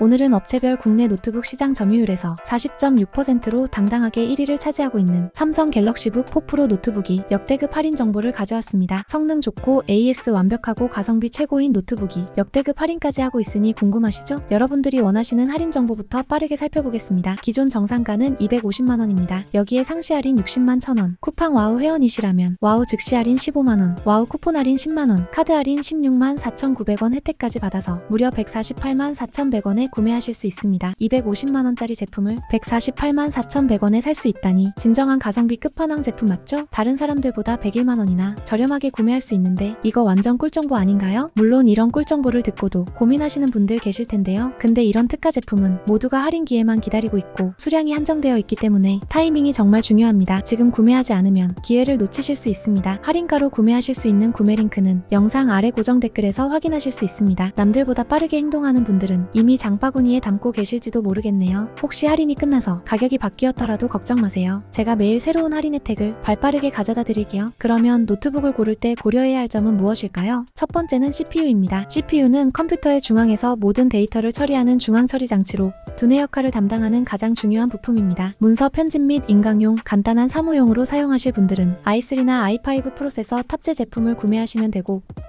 오늘은 업체별 국내 노트북 시장 점유율에서 40.6%로 당당하게 1위를 차지하고 있는 삼성 갤럭시북 4 프로 노트북이 역대급 할인 정보를 가져왔습니다. 성능 좋고 AS 완벽하고 가성비 최고인 노트북이 역대급 할인까지 하고 있으니 궁금하시죠? 여러분들이 원하시는 할인 정보부터 빠르게 살펴보겠습니다. 기존 정상가는 250만원입니다. 여기에 상시 할인 60만 1천원, 쿠팡 와우 회원이시라면 와우 즉시 할인 15만원, 와우 쿠폰 할인 10만원, 카드 할인 16만 4,900원 혜택까지 받아서 무려 148만 4,100원에 구매하실 수 있습니다. 250만원짜리 제품을 148만 4,100원에 살 수 있다니 진정한 가성비 끝판왕 제품 맞죠? 다른 사람들보다 101만원이나 저렴하게 구매할 수 있는데 이거 완전 꿀정보 아닌가요? 물론 이런 꿀정보를 듣고도 고민하시는 분들 계실 텐데요. 근데 이런 특가 제품은 모두가 할인기에만 기다리고 있고 수량이 한정되어 있기 때문에 타이밍이 정말 중요합니다. 지금 구매하지 않으면 기회를 놓치실 수 있습니다. 할인가로 구매하실 수 있는 구매 링크는 영상 아래 고정 댓글에서 확인하실 수 있습니다. 남들보다 빠르게 행동하는 분들은 이미 장 바구니에 담고 계실지도 모르겠네요. 혹시 할인이 끝나서 가격이 바뀌었더라도 걱정 마세요. 제가 매일 새로운 할인 혜택을 발빠르게 가져다 드릴게요. 그러면 노트북을 고를 때 고려해야 할 점은 무엇일까요? 첫 번째는 CPU입니다. CPU는 컴퓨터의 중앙에서 모든 데이터를 처리하는 중앙 처리 장치로 두뇌 역할을 담당하는 가장 중요한 부품입니다. 문서 편집 및 인강용, 간단한 사무용으로 사용하실 분들은 i3나 i5 프로세서 탑재 제품을 구매하시면 되고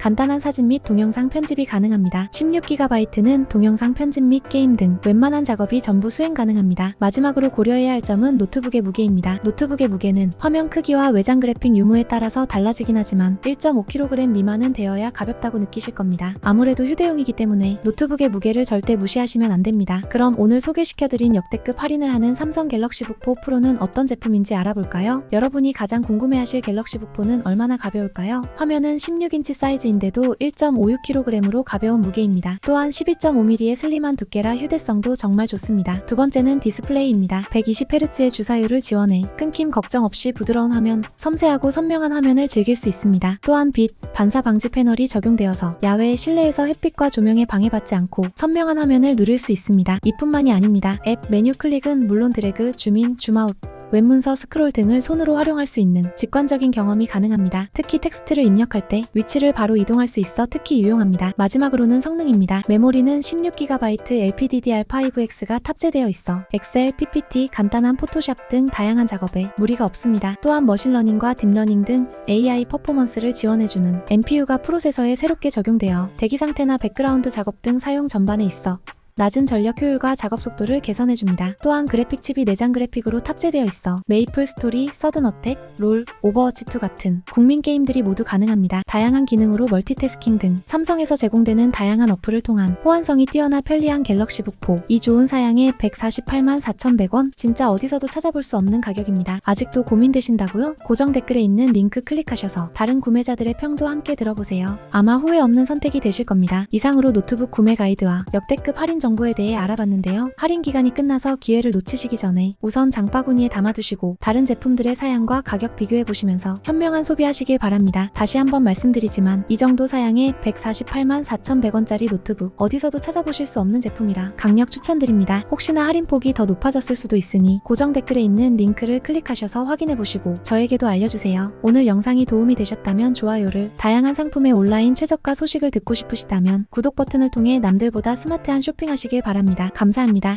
간단한 사진 및 동영상 편집이 가능합니다. 16GB는 동영상 편집 및 게임 등 웬만한 작업이 전부 수행 가능합니다. 마지막으로 고려해야 할 점은 노트북의 무게입니다. 노트북의 무게는 화면 크기와 외장 그래픽 유무에 따라서 달라지긴 하지만 1.5kg 미만은 되어야 가볍다고 느끼실 겁니다. 아무래도 휴대용이기 때문에 노트북의 무게를 절대 무시하시면 안 됩니다. 그럼 오늘 소개시켜드린 역대급 할인을 하는 삼성 갤럭시북 4 프로는 어떤 제품인지 알아볼까요? 여러분이 가장 궁금해하실 갤럭시북 4는 얼마나 가벼울까요? 화면은 16인치 사이즈 인데도 1.56kg으로 가벼운 무게입니다. 또한 12.5mm의 슬림한 두께라 휴대성도 정말 좋습니다. 두 번째는 디스플레이입니다. 120Hz의 주사율을 지원해 끊김 걱정 없이 부드러운 화면, 섬세하고 선명한 화면을 즐길 수 있습니다. 또한 빛, 반사 방지 패널이 적용되어서 야외 실내에서 햇빛과 조명에 방해받지 않고 선명한 화면을 누릴 수 있습니다. 이뿐만이 아닙니다. 앱 메뉴 클릭은 물론 드래그, 줌인, 줌아웃, 웹문서 스크롤 등을 손으로 활용할 수 있는 직관적인 경험이 가능합니다. 특히 텍스트를 입력할 때 위치를 바로 이동할 수 있어 특히 유용합니다. 마지막으로는 성능입니다. 메모리는 16GB LPDDR5X가 탑재되어 있어 엑셀, PPT, 간단한 포토샵 등 다양한 작업에 무리가 없습니다. 또한 머신러닝과 딥러닝 등 AI 퍼포먼스를 지원해주는 NPU가 프로세서에 새롭게 적용되어 대기 상태나 백그라운드 작업 등 사용 전반에 있어 낮은 전력 효율과 작업 속도를 개선해줍니다. 또한 그래픽 칩이 내장 그래픽으로 탑재되어 있어 메이플 스토리, 서든 어택, 롤, 오버워치2 같은 국민 게임들이 모두 가능합니다. 다양한 기능으로 멀티태스킹 등 삼성에서 제공되는 다양한 어플을 통한 호환성이 뛰어나 편리한 갤럭시북 4. 이 좋은 사양에 148만 4,100원? 진짜 어디서도 찾아볼 수 없는 가격입니다. 아직도 고민되신다고요? 고정 댓글에 있는 링크 클릭하셔서 다른 구매자들의 평도 함께 들어보세요. 아마 후회 없는 선택이 되실 겁니다. 이상으로 노트북 구매 가이드와 역대급 할인 정보 에 대해 알아봤는데요. 할인 기간이 끝나서 기회를 놓치시기 전에 우선 장바구니에 담아두시고 다른 제품들의 사양과 가격 비교해 보시면서 현명한 소비하시길 바랍니다. 다시 한번 말씀드리지만 이 정도 사양에 148만 4,100원짜리 노트북 어디서도 찾아보실 수 없는 제품이라 강력 추천드립니다. 혹시나 할인폭이 더 높아졌을 수도 있으니 고정 댓글에 있는 링크를 클릭하셔서 확인해 보시고 저에게도 알려주세요. 오늘 영상이 도움이 되셨다면 좋아요를 다양한 상품의 온라인 최저가 소식을 듣고 싶으시다면 구독 버튼을 통해 남들보다 스마트한 쇼핑 하시길 바랍니다. 감사합니다.